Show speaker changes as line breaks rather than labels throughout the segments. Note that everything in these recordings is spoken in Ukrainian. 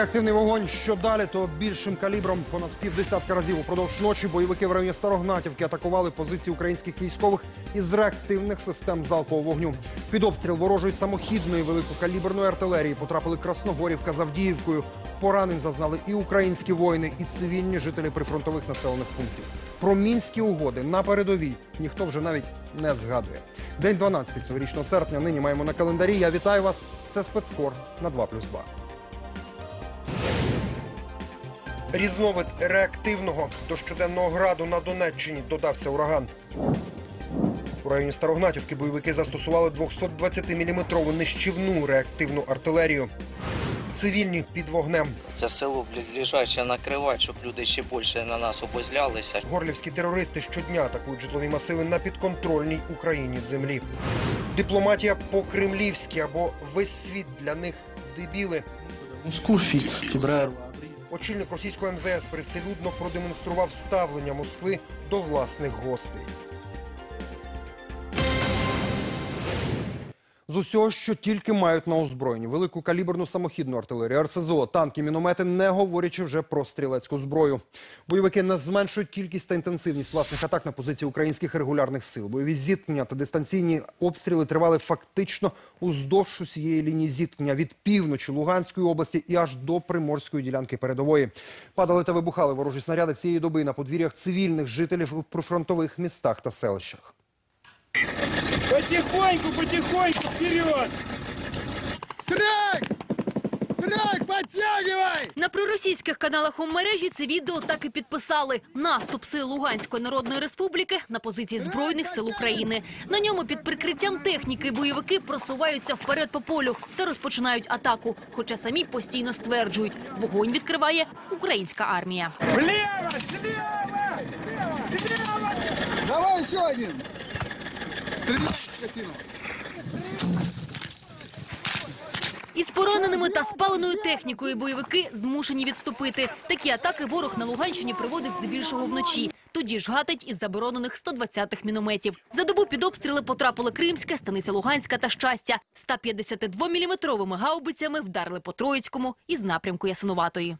Реактивний вогонь що далі, то більшим калібром понад півдесятка разів упродовж ночі бойовики в районі Старогнатівки атакували позиції українських військових із реактивних систем залпового вогню. Під обстріл ворожої самохідної великокаліберної артилерії потрапили Красногорівка з Авдіївкою. Поранень зазнали і українські воїни, і цивільні жителі прифронтових населених пунктів. Про мінські угоди на передовій ніхто вже навіть не згадує. День 12 цьогорічного серпня. Нині маємо на календарі. Я вітаю вас. Це спецкор на 2+,2. Різновид реактивного до щоденного граду на Донеччині додався ураган. У районі Старогнатівки бойовики застосували 220-мм нищівну реактивну артилерію. Цивільні під вогнем.
Це село ближайше накривати, щоб люди ще більше на нас обозлялися.
Горлівські терористи щодня атакують житлові масиви на підконтрольній Україні землі. Дипломатія по-кремлівськи або весь світ для них дебіли.
Москву фи- февраль.
Очільник російського МЗС привселюдно продемонстрував ставлення Москви до власних гостей. З усього, що тільки мають на озброєнні велику каліберну самохідну артилерію, РСЗО, танки, міномети, не говорячи вже про стрілецьку зброю. Бойовики не зменшують кількість та інтенсивність власних атак на позиції українських регулярних сил. Бойові зіткнення та дистанційні обстріли тривали фактично уздовж усієї лінії зіткнення від півночі Луганської області і аж до приморської ділянки передової. Падали та вибухали ворожі снаряди цієї доби на подвір'ях цивільних жителів у прифронтових містах та селищах.
Потихоньку, потихоньку, вперед!
Страйк! Страйк, подтягивай!
На проросійських каналах у мережі це відео так і підписали. Наступ сил Луганської Народної Республіки на позиції Збройних сил України. На ньому під прикриттям техніки бойовики просуваються вперед по полю та розпочинають атаку. Хоча самі постійно стверджують, вогонь відкриває українська армія.
Влево, слева, слева, слева!
Давай еще один!
Із пораненими та спаленою технікою бойовики змушені відступити. Такі атаки ворог на Луганщині проводить здебільшого вночі. Тоді ж гатить із заборонених 120-х мінометів. За добу під обстріли потрапили Кримська, Станиця Луганська та Щастя. 152-міліметровими гаубицями вдарили по Троїцькому із напрямку Ясинуватої.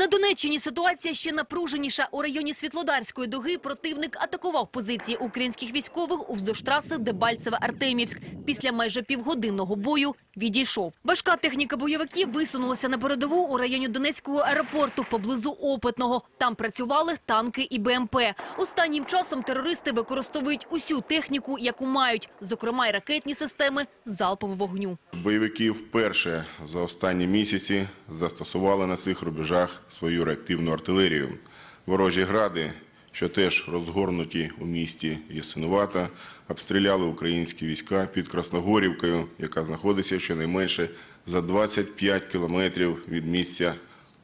На Донеччині ситуація ще напруженіша. У районі Світлодарської дуги противник атакував позиції українських військових уздовж траси Дебальцеве-Артемівськ. Після майже півгодинного бою відійшов. Важка техніка бойовиків висунулася на передову у районі Донецького аеропорту поблизу Опитного. Там працювали танки і БМП. Останнім часом терористи використовують усю техніку, яку мають, зокрема й ракетні системи залпового вогню.
Бойовики вперше за останні місяці застосували на цих рубежах свою реактивну артилерію. Ворожі гради, що теж розгорнуті у місті Ясинувата, обстріляли українські війська під Красногорівкою, яка знаходиться щонайменше за 25 кілометрів від місця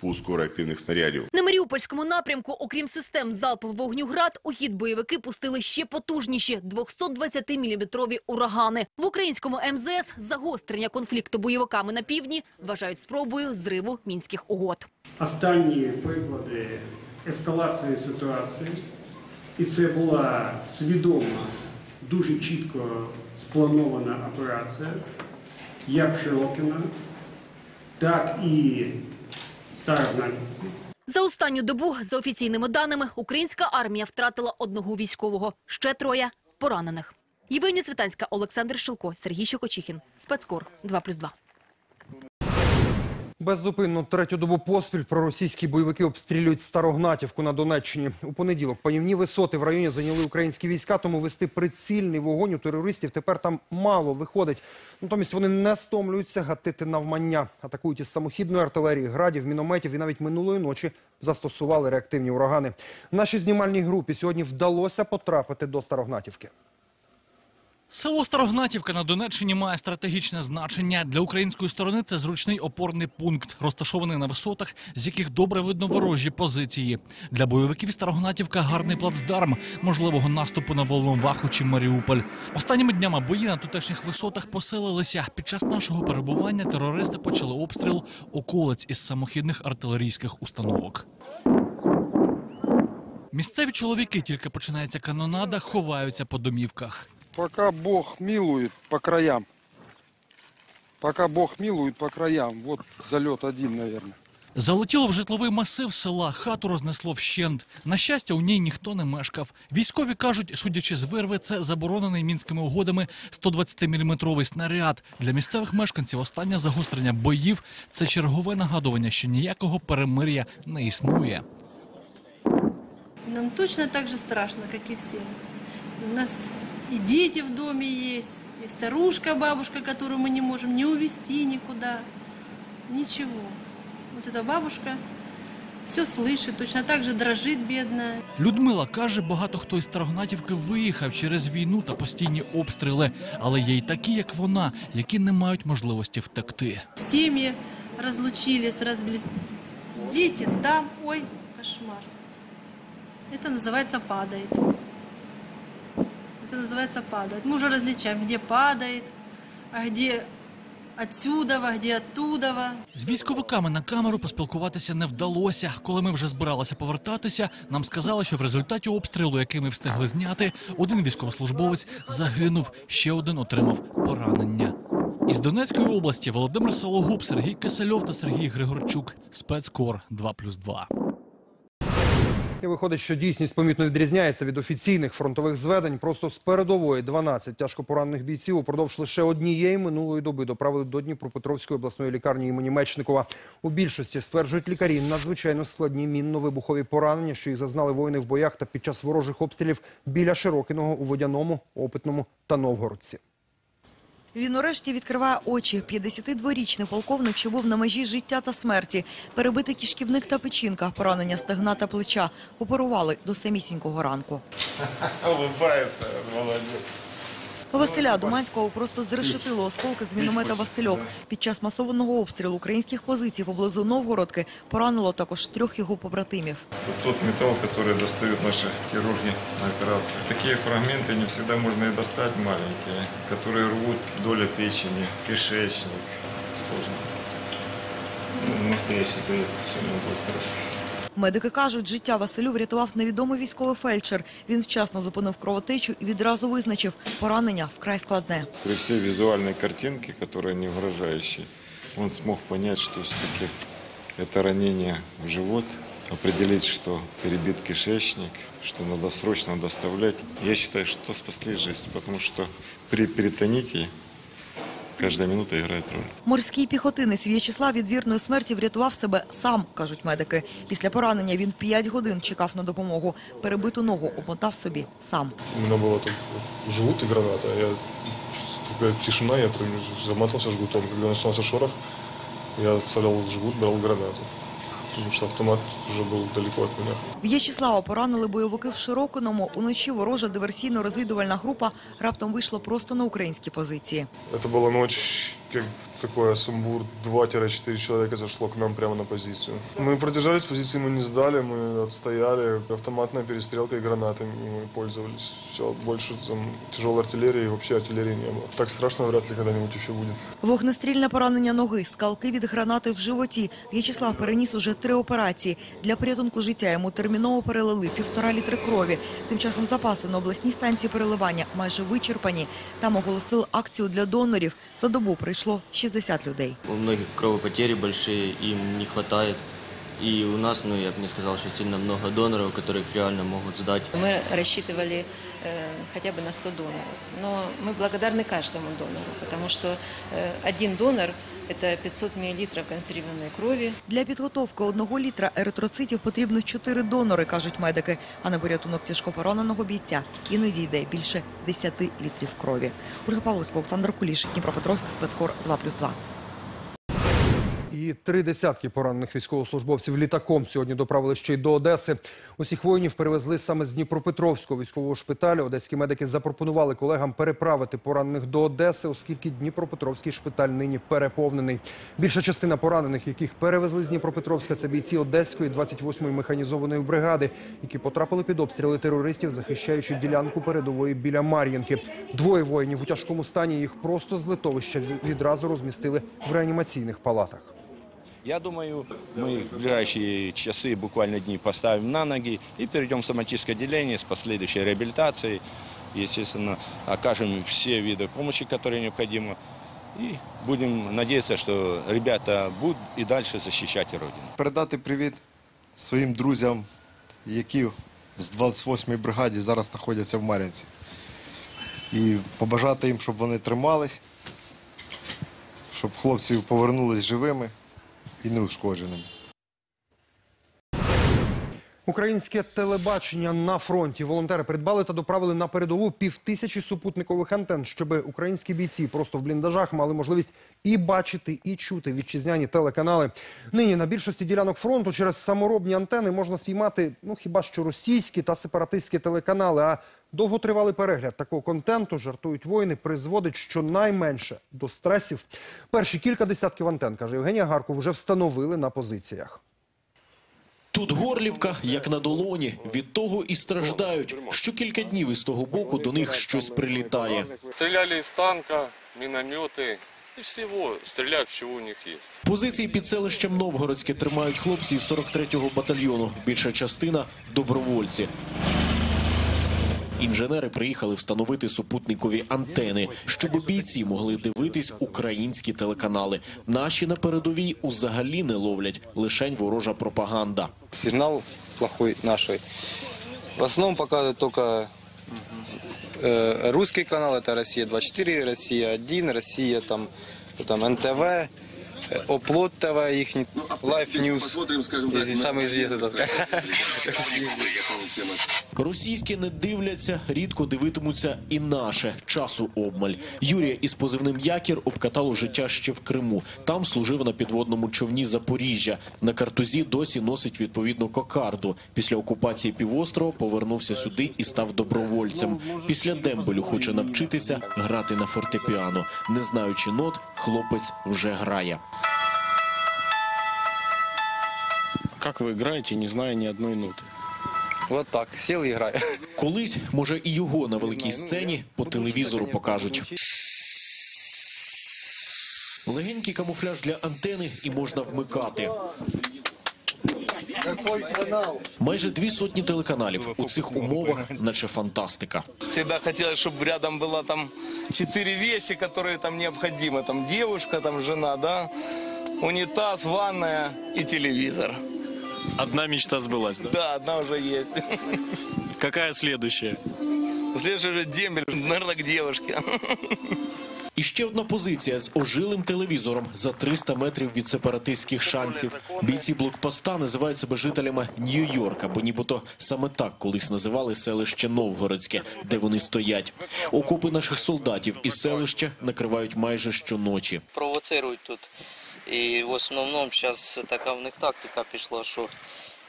пуску реактивних снарядів.
На Маріупольському напрямку, окрім систем залпового вогню «Град», у хід бойовики пустили ще потужніші 220-мм урагани. В українському МЗС загострення конфлікту бойовиками на півдні вважають спробою зриву мінських угод.
останні приклади ескалації ситуації, і це була свідома, дуже чітко спланована операція як Широкіна, так і Старогнатівки.
За останню добу, за офіційними даними, українська армія втратила одного військового, ще троє поранених. Євгенія Цвітанська, Олександр Шилко, Сергій Щокочихін. Спецкор 2+,2.
Беззупинно третю добу поспіль проросійські бойовики обстрілюють Старогнатівку на Донеччині. У понеділок панівні висоти в районі зайняли українські війська, тому вести прицільний вогонь у терористів тепер там мало виходить. Натомість вони не стомлюються гатити навмання. Атакують із самохідної артилерії, градів, мінометів і навіть минулої ночі застосували реактивні урагани. Нашій знімальній групі сьогодні вдалося потрапити до Старогнатівки.
Село Старогнатівка на Донеччині має стратегічне значення. Для української сторони це зручний опорний пункт, розташований на висотах, з яких добре видно ворожі позиції. Для бойовиків Старогнатівка гарний плацдарм можливого наступу на Волноваху чи Маріуполь. Останніми днями бої на тутешніх висотах посилилися. Під час нашого перебування терористи почали обстріл околиць із самохідних артилерійських установок. Місцеві чоловіки, тільки починається канонада, ховаються по домівках.
Пока Бог милует по краям. Пока Бог милует по краям. Вот залет один, наверное.
Залетіло в житловий масив села, хату рознесло вщент. На щастя, у ній ніхто не мешкав. Військові кажуть, судячи з вирви, це заборонений мінськими угодами 120-мм снаряд. Для місцевих мешканців останнє загострення боїв – це чергове нагадування, що ніякого перемир'я не існує.
Нам точно так же страшно, как и всем. У нас и дети в доме есть, и старушка, бабушка, которую мы не можем не увезти никуда. Ничего. Вот эта бабушка все слышит, точно так же дрожит бедная.
Людмила каже, багато хто із Старогнатівки виїхав через війну та постійні обстріли, але є й такі, як вона, які не мають можливості втекти.
Семьи разлучились, разблиз... Дети, да, ой, кошмар. Это называется падает. Это называется падает. Мы уже различаем, где падает, а где отсюда, а где оттуда.
З військовиками на камеру поспілкуватися не вдалося. Коли ми вже збиралися повертатися, нам сказали, що в результаті обстрілу, який ми встигли зняти, один військовослужбовець загинув, ще один отримав поранення. Із Донецької області Володимир Сологуб, Сергій Кисельов та Сергій Григорчук. Спецкор 2+,2.
І виходить, що дійсність помітно відрізняється від офіційних фронтових зведень. Просто з передової 12 тяжко поранених бійців упродовж лише однієї минулої доби доправили до Дніпропетровської обласної лікарні імені Мечникова. У більшості стверджують лікарі надзвичайно складні мінно-вибухові поранення, що їх зазнали воїни в боях та під час ворожих обстрілів біля Широкиного у Водяному, Опитному та Новгородці.
Він урешті відкриває очі. 52-річний полковник, що був на межі життя та смерті. Перебитий кишківник та печінка, поранення стегна та плеча. Оперували до самісінького ранку.
Улыбається, молодец.
Василя Думанського просто зрешетило осколки з міномета «Васильок». Під час масованого обстрілу українських позицій поблизу Новгородки поранило також трьох його побратимів.
тот металл, который достают наши хирурги на операции. Такие фрагменты не всегда можно и достать маленькие, которые рвут доля печени, кишечник. Сложно. Ну, настоящий боец, все у него будет хорошо.
Медики кажуть, життя Василю врятував невідомий військовий фельдшер. Він вчасно зупинив кровотечу і відразу визначив – поранення вкрай складне.
При всей визуальной картинке, которая не угрожающая, он смог понять, что все-таки это ранение в живот, определить, что перебит кишечник, что надо срочно доставлять. Я считаю, что спасли жизнь, потому что при перитоните каждая минута грає роль.
Морський піхотинець В'ячеслав від вірної смерті врятував себе сам, кажуть медики. Після поранення він 5 годин чекав на допомогу. Перебиту ногу обмотав собі сам.
У мене була тут жгут і граната. Я, така тишина, я замотався жгутом. Коли почався шорох, я отставлял жгут, брав гранату Потому что автомат уже был далеко от меня.
В'ячеслава поранили бойовики в Широкиному. Уночі ворожа диверсійно-розвідувальна група раптом вийшла просто на українські позиції.
Это была ночь, как такое сумбур. 2-4 человека зашло к нам прямо на позицию. Мы продержались, позиции мы не сдали, мы отстояли. Автоматная перестрелка и гранатами мы пользовались. Все, больше там тяжелой артиллерии и вообще артиллерии не было. Так страшно вряд ли когда-нибудь еще будет.
Вогнестрільне поранення ноги, скалки від гранати в животі. В'ячеслав переніс уже три операції. Для порятунку життя йому терміново перелили півтора літри крові. Тим часом запаси на обласній станції переливання майже вичерпані. Там оголосили акцію для донорів. За добу прийшло 60 людей.
У многих кровопотери великі, їм не хватает. И у нас, ну, я бы не сказал, что сильно много доноров, которых реально могут сдать.
Мы рассчитывали э, хотя бы на 100 доноров. Но мы благодарны каждому донору, потому что э, один донор – это 500 мл консервированной крови.
Для підготовки одного літра еритроцитів потрібно 4 донори, кажуть медики. А на порятунок тяжкопораненого бійця іноді йде більше 10 літрів крові. Ольга Павловська, Олександр Куліш, Дніпропетровський, спецкор 2+,2.
І три десятки поранених військовослужбовців літаком сьогодні доправили ще й до Одеси. Усіх воїнів перевезли саме з Дніпропетровського військового шпиталю. Одеські медики запропонували колегам переправити поранених до Одеси, оскільки Дніпропетровський шпиталь нині переповнений. Більша частина поранених, яких перевезли з Дніпропетровська, це бійці Одеської 28-ї механізованої бригади, які потрапили під обстріли терористів, захищаючи ділянку передової біля Мар'їнки. Двоє воїнів у тяжкому стані їх просто з литовища відразу розмістили в реанімаційних палатах.
Я думаю, мы в ближайшие часы, буквально дни поставим на ноги и перейдем в соматическое отделение с последующей реабилитацией. Естественно, окажем все виды помощи, которые необходимы. И будем надеяться, что ребята будут и дальше защищать Родину.
передати привіт своїм друзям, які з 28-ї бригаді зараз знаходяться в Мар'їнці. І побажати їм, щоб вони тримались, щоб хлопці повернулись живими і неушкодженими.
Українське телебачення на фронті. Волонтери придбали та доправили на передову півтисячі супутникових антен, щоб українські бійці просто в бліндажах мали можливість і бачити, і чути вітчизняні телеканали. Нині на більшості ділянок фронту через саморобні антени можна спіймати ну хіба що російські та сепаратистські телеканали. А довготривалий перегляд такого контенту жартують воїни, призводить щонайменше до стресів. Перші кілька десятків антен, каже Євгенія Гарков, вже встановили на позиціях.
Тут Горлівка, як на долоні, від того і страждають, що кілька днів із того боку до них щось прилітає.
Стреляли из танка, минометы и всего. Стреляют, чего у них есть.
Позиції під селищем Новгородське тримають хлопці із 43-го батальйону. Більша частина – добровольці. Інженери приїхали встановити супутникові антени, щоб бійці могли дивитись українські телеканали. Наші на передовій узагалі не ловлять, лишень ворожа пропаганда.
Сигнал плохой нашей. В основном показывают только э, русский канал, это Россия 24, Россия 1, Россия там, там НТВ, э, Оплот ТВ, их Life News. Здесь самый известный. так сказать.
Російські не дивляться, рідко дивитимуться і наше часу обмаль. Юрія із позивним Якір обкатало життя ще в Криму. Там служив на підводному човні Запоріжжя. На картузі досі носить відповідну кокарду. Після окупації півострова повернувся сюди і став добровольцем. Після дембелю хоче навчитися грати на фортепіано. Не знаючи нот, хлопець вже грає.
Как вы играете, не зная ни одной ноты?
Вот так, сел и играю.
Колись, може, і його на великій сцені по телевізору покажуть. Легенький камуфляж для антени і можна вмикати. Майже дві сотні телеканалів у цих умовах, наче фантастика.
Всегда хотелось, чтобы рядом было там четыре вещи, которые там необходимы. Там девушка, там жена, да, унитаз, ванная и телевизор.
Одна мечта сбылась, да?
Да, одна уже есть.
Какая следующая?
Следующий же дембель, наверное, к девушке.
І ще одна позиція з ожилим телевізором за 300 метрів від сепаратистських шанців. Бійці блокпоста називають себе жителями Нью-Йорка, бо нібито саме так колись називали селище Новгородське, де вони стоять. Окопи наших солдатів і селища накривають майже щоночі.
Провоцирують тут. І в основному зараз така в них тактика пішла, що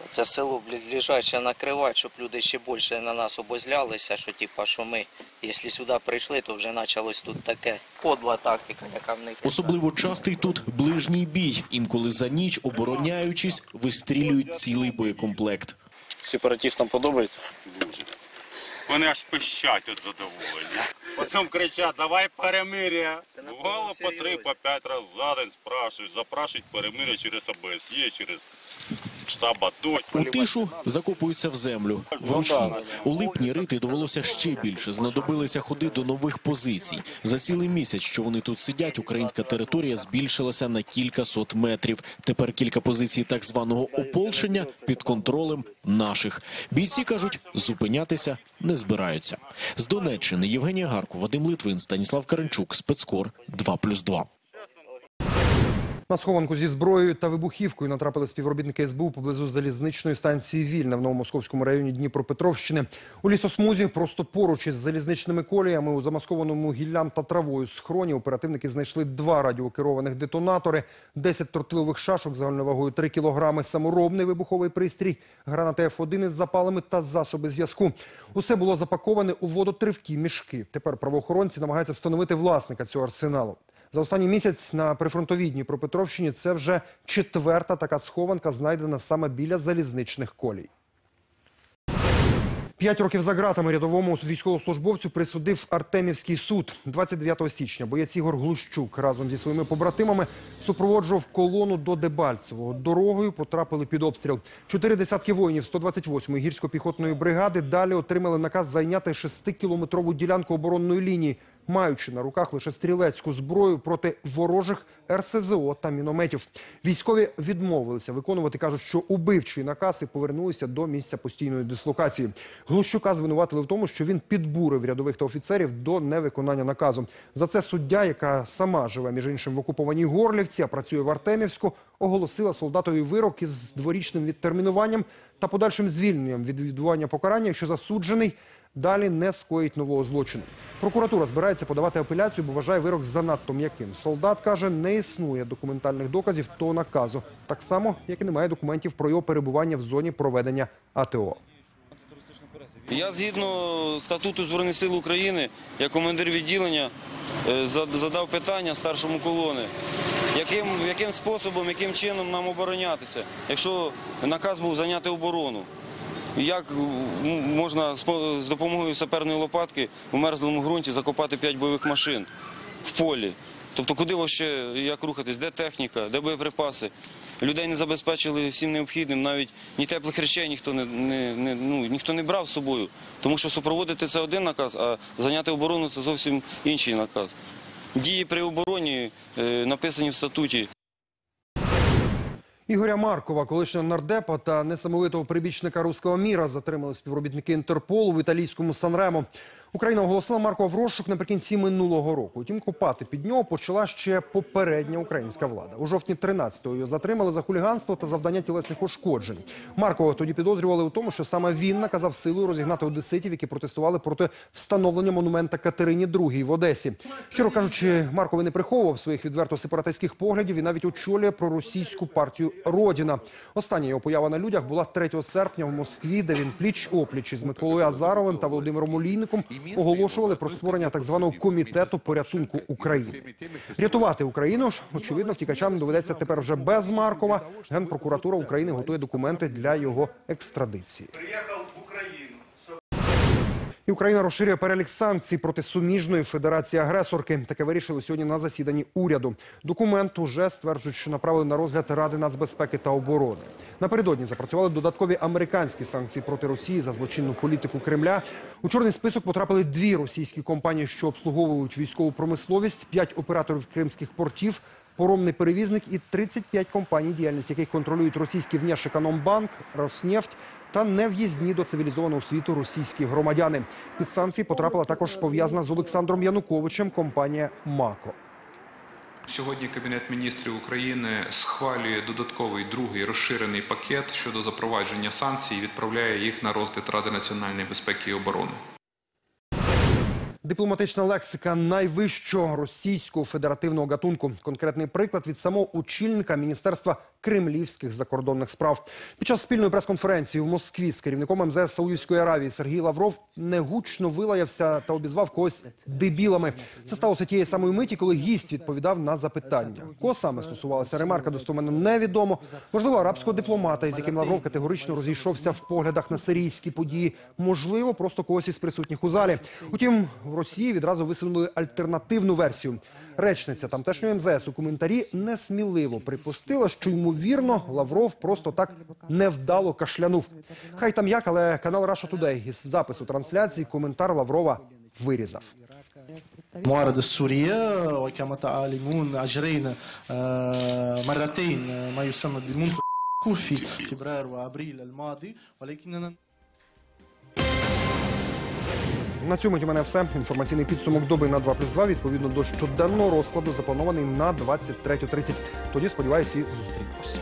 це село ближайше накривати, щоб люди ще більше на нас обозлялися, що типа, що ми, якщо сюди прийшли, то вже почалось тут таке подла тактика, яка в них.
Особливо частий тут ближній бій. Інколи за ніч, обороняючись, вистрілюють цілий боєкомплект.
Сепаратистам подобається? Дуже.
Вони аж пищать від задоволення. Потім кричать, давай перемир'я. Бувало по три, по п'ять разів за день спрашують, запрашують перемир'я через ОБСЄ, через.
У тишу закопуються в землю вручну. У липні рити довелося ще більше. Знадобилися ходи до нових позицій. За цілий місяць, що вони тут сидять, українська територія збільшилася на кілька сот метрів. Тепер кілька позицій так званого ополчення під контролем наших. Бійці кажуть, зупинятися не збираються. З Донеччини Євгенія Гарко, Вадим Литвин, Станіслав Каренчук, спецкор 2+,2.
На схованку зі зброєю та вибухівкою натрапили співробітники СБУ поблизу залізничної станції Вільна в Новомосковському районі Дніпропетровщини. У лісосмузі просто поруч із залізничними коліями у замаскованому гіллям та травою схроні оперативники знайшли два радіокерованих детонатори, 10 тортилових шашок загальною вагою 3 кілограми, саморобний вибуховий пристрій, гранати Ф1 із запалами та засоби зв'язку. Усе було запаковане у водотривкі мішки. Тепер правоохоронці намагаються встановити власника цього арсеналу. За останній місяць на прифронтовій Дніпропетровщині це вже четверта така схованка, знайдена саме біля залізничних колій. П'ять років за ґратами рядовому військовослужбовцю присудив Артемівський суд. 29 січня боєць Ігор Глущук разом зі своїми побратимами супроводжував колону до Дебальцевого. Дорогою потрапили під обстріл. Чотири десятки воїнів 128-ї гірсько-піхотної бригади далі отримали наказ зайняти 6-кілометрову ділянку оборонної лінії. Маючи на руках лише стрілецьку зброю проти ворожих РСЗО та мінометів. Військові відмовилися виконувати, кажуть, що убивчий наказ і повернулися до місця постійної дислокації. Глущука звинуватили в тому, що він підбурив рядових та офіцерів до невиконання наказу. За це суддя, яка сама живе між іншим в окупованій Горлівці, а працює в Артемівську, оголосила солдатові вирок із дворічним відтермінуванням та подальшим звільненням від відбування покарання, якщо засуджений далі не скоїть нового злочину. Прокуратура збирається подавати апеляцію, бо вважає вирок занадто м'яким. Солдат каже, не існує документальних доказів того наказу, так само як і немає документів про його перебування в зоні проведення АТО.
Я згідно статуту Збройних сил України, як командир відділення, е, задав питання старшому колони, яким, яким способом, яким чином нам оборонятися, якщо наказ був зайняти оборону. Як можна з допомогою саперної лопатки у мерзлому ґрунті закопати 5 бойових машин в полі? Тобто куди взагалі, як рухатись, де техніка, де боєприпаси? Людей не забезпечили всім необхідним, навіть ні теплих речей ніхто не, не, не, ну, ніхто не брав з собою. Тому що супроводити це один наказ, а зайняти оборону це зовсім інший наказ. Дії при обороні е, написані в статуті.
Ігоря Маркова, колишнього нардепа та несамовитого прибічника руського міра, затримали співробітники Інтерполу в італійському Санремо. Україна оголосила Маркова в розшук наприкінці минулого року. Утім, копати під нього почала ще попередня українська влада. У жовтні 13-го його затримали за хуліганство та завдання тілесних ушкоджень. Маркова тоді підозрювали у тому, що саме він наказав силою розігнати одеситів, які протестували проти встановлення монумента Катерині II в Одесі. Щиро кажучи, Марковий не приховував своїх відверто сепаратистських поглядів і навіть очолює проросійську партію Родіна. Остання його поява на людях була 3 серпня в Москві, де він пліч опліч із Миколою Азаровим та Володимиром Олійником оголошували про створення так званого комітету порятунку України. Рятувати Україну ж очевидно втікачам доведеться тепер вже без Маркова. Генпрокуратура України готує документи для його екстрадиції. І Україна розширює перелік санкцій проти суміжної федерації агресорки. Таке вирішили сьогодні на засіданні уряду. Документ уже стверджують, що направили на розгляд Ради нацбезпеки та оборони. Напередодні запрацювали додаткові американські санкції проти Росії за злочинну політику Кремля. У чорний список потрапили дві російські компанії, що обслуговують військову промисловість, п'ять операторів кримських портів. Поромний перевізник і 35 компаній, діяльність яких контролюють російський Внешекономбанк, Роснефть та нев'їзні до цивілізованого світу російські громадяни. Під санкції потрапила також пов'язана з Олександром Януковичем компанія МАКО.
Сьогодні Кабінет міністрів України схвалює додатковий другий розширений пакет щодо запровадження санкцій і відправляє їх на розгляд Ради національної безпеки і оборони.
Дипломатична лексика найвищого російського федеративного гатунку. Конкретний приклад від самого очільника Міністерства кремлівських закордонних справ. Під час спільної прес-конференції в Москві з керівником МЗС Саудівської Аравії Сергій Лавров негучно вилаявся та обізвав когось дебілами. Це сталося тієї самої миті, коли гість відповідав на запитання. Кого саме стосувалася ремарка, достоменно невідомо. Можливо, арабського дипломата, із яким Лавров категорично розійшовся в поглядах на сирійські події. Можливо, просто когось із присутніх у залі. Утім, в Росії відразу висунули альтернативну версію. Речниця тамтешньої МЗС у коментарі несміливо припустила, що ймовірно Лавров просто так невдало кашлянув. Хай там як, але канал Russia Today із запису трансляції коментар Лаврова вирізав.
المعارضة السورية وكما تعلمون أجرينا آه، مرتين آه، ما يسمى بمنطقة في فبراير وأبريل الماضي ولكننا
на цьому у мене все. Інформаційний підсумок доби на 2 плюс 2 відповідно до щоденного розкладу запланований на 23.30. Тоді, сподіваюся, і зустрінемось.